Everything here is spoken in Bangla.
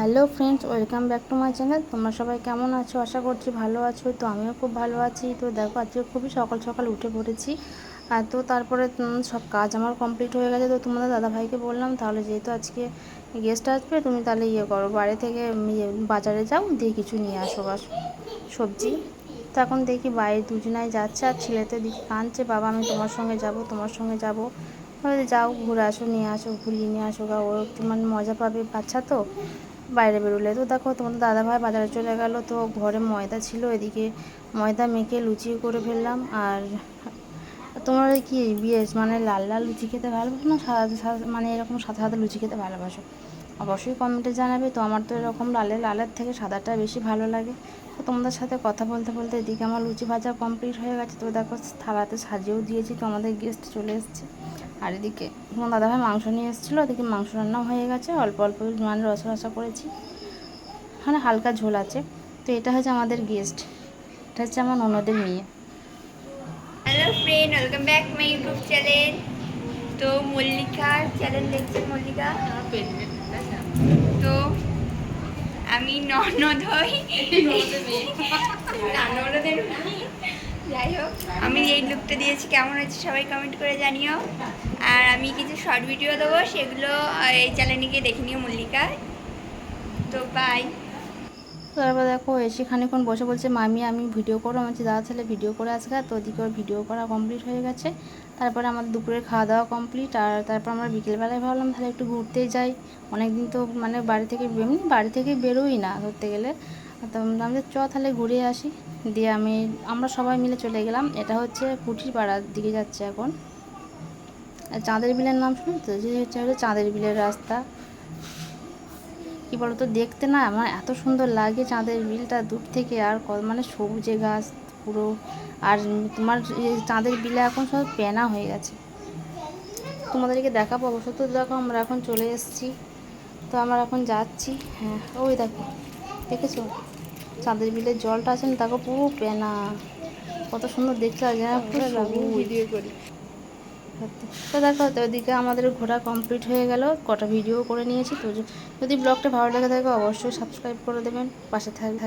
Hello friends welcome back to my channel তোমরা সবাই কেমন আছো? আশা করছি ভালো আছো। তো আমিও খুব ভালো আছি। তো দেখো, আজকে খুবই সকাল সকাল উঠে পড়েছি। আর তো তারপরে সব কাজ আমার কমপ্লিট হয়ে গেছে। তো তোমাদের দাদাভাইকে বললাম, তাহলে যেহেতু আজকে গেস্ট আসবে, তুমি তাহলে ইয়ে করো। বাড়ি থেকে ইয়ে বাজারে যাও, দিয়ে কিছু নিয়ে আসো বা সবজি। তো এখন দেখি বাইরে দুজনাই যাচ্ছে, আর ছেলেতে দিকে কাঁদছে, বাবা, আমি তোমার সঙ্গে যাব, তোমার সঙ্গে যাব। যাও, ঘুরে আসো, নিয়ে আসো, ঘুরিয়ে নিয়ে আসো। গা ও একটু মানে মজা পাবে বাচ্চা তো। বাইরে বেরোলে। তো দেখো, তোমাদের দাদাভাই বাজারে চলে গেল, তো ঘরে ময়দা ছিল এদিকে। ময়দা মেখে লুচি করে ফেললাম, আর তোমরা কি বিয়ে মানে লাল লাল লুচি খেতে ভালোবাসো না সাদা মানে এরকম সাদা সাদা লুচি খেতে ভালোবাসো? অবশ্যই কমেন্টে জানাবে। তো আমার তো এরকম লালের লালের থেকে সাদাটা বেশি ভালো লাগে। তো তোমাদের সাথে কথা বলতে বলতে এদিকে আমার লুচি ভাজা কমপ্লিট হয়ে গেছে। তো দেখো, থালাতে সাজিয়েও দিয়েছি, তো আমাদের গেস্ট চলে এসছে। আর এদিকে তোমার দাদাভাই মাংস নিয়ে এসেছিল, এদিকে মাংস রান্নাও হয়ে গেছে। অল্প অল্প মানে রসা রসা করেছি। মানে হালকা ঝোল আছে। তো এটা হচ্ছে আমাদের গেস্ট এটা হচ্ছে আমার ননদের মেয়ে। Hello friend welcome back my YouTube channel তো মল্লিকা? চ্যানেল দেখছি মল্লিকা তো আমি ননদ হই ননদের যাই হোক আমি এই লুকটা দিয়েছি। কেমন হয়েছে সবাই কমেন্ট করে জানিও। আর আমি কিছু শর্ট ভিডিও দেবো সেগুলো এই চ্যানেলে গিয়ে দেখে নিও মল্লিকা। তো বাই তারপর দেখো, এসে খানিক্ষণ বসে বলছে, মামি, আমি ভিডিও করো আমার দাদা ছেলে ভিডিও করে আসবে। তো ওদিকে ওর ভিডিও করা কমপ্লিট হয়ে গেছে। তারপরে আমাদের দুপুরে খাওয়া দাওয়া কমপ্লিট আর তারপর আমরা বিকেলবেলায় ভাবলাম, তাহলে একটু ঘুরতে যাই। অনেক দিন তো মানে বাড়ি থেকে এমনি বাড়ি থেকে বেরোই না ধরতে গেলে। তো আমাদের চ, তাহলে ঘুরে আসি। দিয়ে আমি, আমরা সবাই মিলে চলে গেলাম। এটা হচ্ছে কুঠির পাড়ার দিকে যাচ্ছে এখন। চাঁদের বিলের নাম শুনি তো যে হচ্ছে চাঁদের বিলের রাস্তা। কি বলতো দেখতে না আমার এত সুন্দর লাগে চাঁদের বিলটা দূর থেকে আর মানে সবুজে গাছ পুরো। আর তোমার চাঁদের বিলে এখন সব প্যানা হয়ে গেছে। তোমাদেরকে দেখাবো অবশ্য। তো দেখো আমরা এখন চলে এসেছি। তো আমরা এখন যাচ্ছি। হ্যাঁ ওই দেখো দেখেছ? চাঁদের বিলের জলটা আছে না দেখো পুরো প্যানা কত সুন্দর দেখতে লাগে না পুরো ভিডিও করি। সত্যি। তো দেখো, তো ওদিকে আমাদের ঘোরা কমপ্লিট হয়ে গেল। কটা ভিডিও করে নিয়েছি। তো যদি ব্লগটা ভালো লাগে থাকে অবশ্যই সাবস্ক্রাইব করে দেবেন। পাশে থাকবে